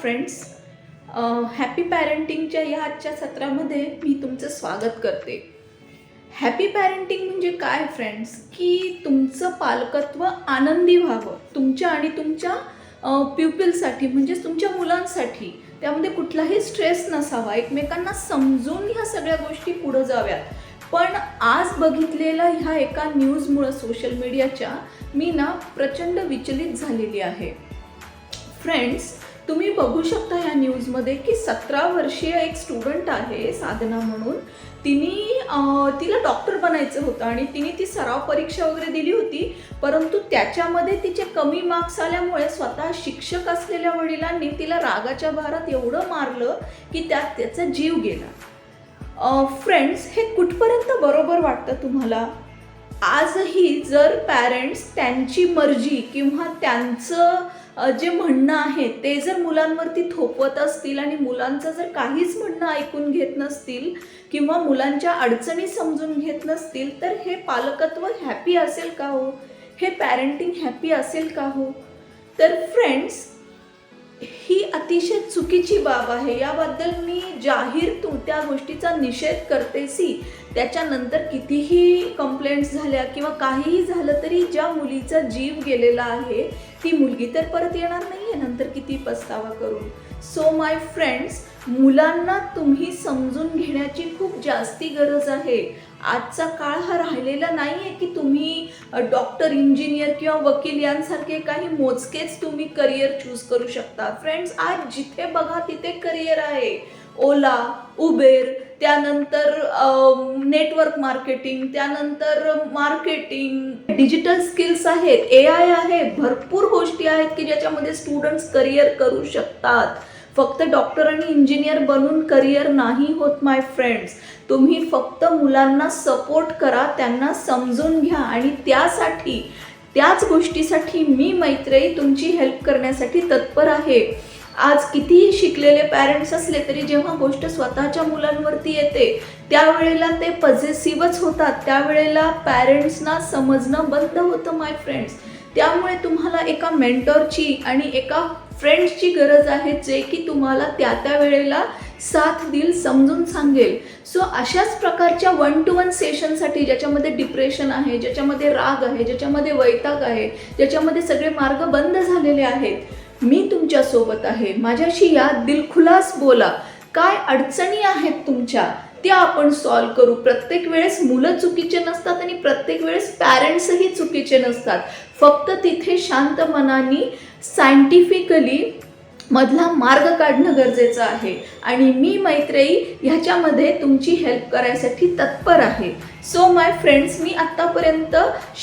Friends happy पॅरेंटिंगच्या या आजच्या सत्रामध्ये मी तुमचं स्वागत करते. हॅपी पॅरेंटिंग म्हणजे काय फ्रेंड्स की तुमचं पालकत्व आनंदी व्हावं. तुमच्या आणि तुमच्या प्युपिलसाठी म्हणजेच तुमच्या मुलांसाठी. त्यामध्ये कुठलाही स्ट्रेस नसावा. एकमेकांना समजून ह्या सगळ्या गोष्टी पुढं जाव्यात. पण आज बघितलेल्या ह्या एका न्यूजमुळं सोशल मीडियाच्या मी ना प्रचंड विचलित झालेली आहे. फ्रेंड्स तुम्ही बघू शकता या न्यूजमध्ये की सतरा वर्षीय एक स्टुडंट आहे साधना म्हणून. तिने तिला डॉक्टर बनायचं होतं आणि तिने ती सराव परीक्षा वगैरे दिली होती. परंतु त्याच्यामध्ये तिचे कमी मार्क्स आल्यामुळे स्वतः शिक्षक असलेल्या वडिलांनी तिला रागाच्या भारात एवढं मारलं की त्यात त्याचा जीव गेला. फ्रेंड्स हे कुठपर्यंत बरोबर वाटतं तुम्हाला? आजही जर पॅरेंट्स त्यांची मर्जी किंवा त्यांचं जे म्हणणं आहे ते जर मुलांवरती थोपवत असतील आणि मुलांचं जर काहीच म्हणणं ऐकून घेत नसतील किंवा मुलांच्या अडचणी समजून घेत नसतील तर हे पालकत्व हॅपी असेल का हो? हे पॅरेंटिंग हॅपी असेल का हो? तर फ्रेंड्स ही अतिशय चुकीची बाब आहे. याबद्दल मी जाहीर तू त्या गोष्टीचा निषेध करते सी. त्याच्यानंतर कितीही कंप्लेंट्स झाल्या किंवा काहीही झालं तरी ज्या मुलीचा जीव गेलेला आहे ती मुलगी तर परत येणार नाही आहे नंतर किती पस्तावा करून. सो माय फ्रेंड्स मुलांना तुम्ही समजून घेण्याची खूप जास्ती गरज आहे. आजचा काळ हा राहिलेला नाही आहे की तुम्ही डॉक्टर इंजिनियर किंवा वकील यांसारखे काही मोजकेच तुम्ही करिअर चूज करू शकता. फ्रेंड्स आज जिथे बघा तिथे करिअर आहे. ओला उबेर त्यानंतर नेटवर्क मार्केटिंग त्यानंतर मार्केटिंग डिजिटल स्किल्स आहेत ए आय आहे भरपूर गोष्टी आहेत की ज्याच्यामध्ये स्टुडंट्स करिअर करू शकतात. फक्त डॉक्टर आणि इंजिनियर बनून करिअर नाही होत माय फ्रेंड्स तुम्ही फक्त मुलांना सपोर्ट करा त्यांना समजून घ्या आणि त्यासाठी त्याच गोष्टीसाठी मी मैत्रेयी तुमची हेल्प करण्यासाठी तत्पर आहे. आज कितीही शिकलेले पॅरेंट्स असले तरी जेव्हा गोष्ट स्वतःच्या मुलांवरती येते त्यावेळेला ते पजेसिव्हच होतात. त्यावेळेला पॅरेंट्सना समजणं बंद होतं माय फ्रेंड्स त्यामुळे तुम्हाला एका मेंटॉरची आणि एका फ्रेंड्सची गरज आहे जे की तुम्हाला त्या त्या वेळेला साथ देईल समजून सांगेल. सो अशाच प्रकारच्या वन टू वन सेशनसाठी ज्याच्यामध्ये डिप्रेशन आहे ज्याच्यामध्ये राग आहे ज्याच्यामध्ये वैताग आहे ज्याच्यामध्ये सगळे मार्ग बंद झालेले आहेत मी तुमच्यासोबत आहे. माझ्याशी या दिलखुलास बोला. काय अडचणी आहेत तुमच्या? त्या आपण सॉल्व करू. प्रत्येक वेळेस मुलं चुकीचे नसतात आणि प्रत्येक वेळेस पॅरेंट्सही चुकीचे नसतात. फक्त तिथे शांत मनाने सायंटिफिकली मधला मार्ग काढणं गरजेचं आहे. आणि मी मैत्रेयी ह्याच्यामध्ये तुमची हेल्प करायसाठी तत्पर आहे. सो माय फ्रेंड्स मी आत्तापर्यंत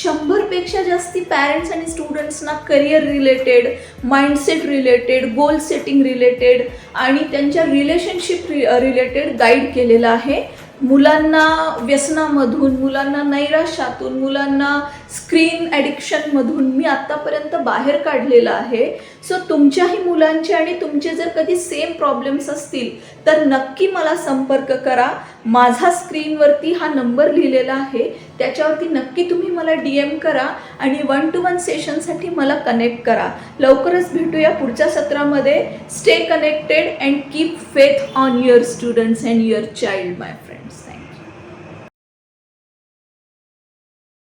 शंभरपेक्षा जास्ती पॅरेंट्स आणि स्टुडंट्सना career related mindset related goal setting related आणि त्यांच्या रिलेशनशिप रि रिलेटेड गाईड केलेलं आहे. मुलांना व्यसनामधून मुलांना नैराश्यातून मुलांना स्क्रीन ॲडिक्शनमधून मी आत्तापर्यंत बाहेर काढलेलं आहे. सो तुमच्याही मुलांचे आणि तुमचे जर कधी सेम प्रॉब्लेम्स असतील तर नक्की मला संपर्क करा. माझा स्क्रीनवरती हा नंबर लिहिलेला आहे. त्याच्यावरती नक्की तुम्ही मला डी एम करा आणि वन टू वन सेशनसाठी मला कनेक्ट करा. लवकरच भेटूया पुढच्या सत्रामध्ये. Stay connected and keep faith on your students and your child my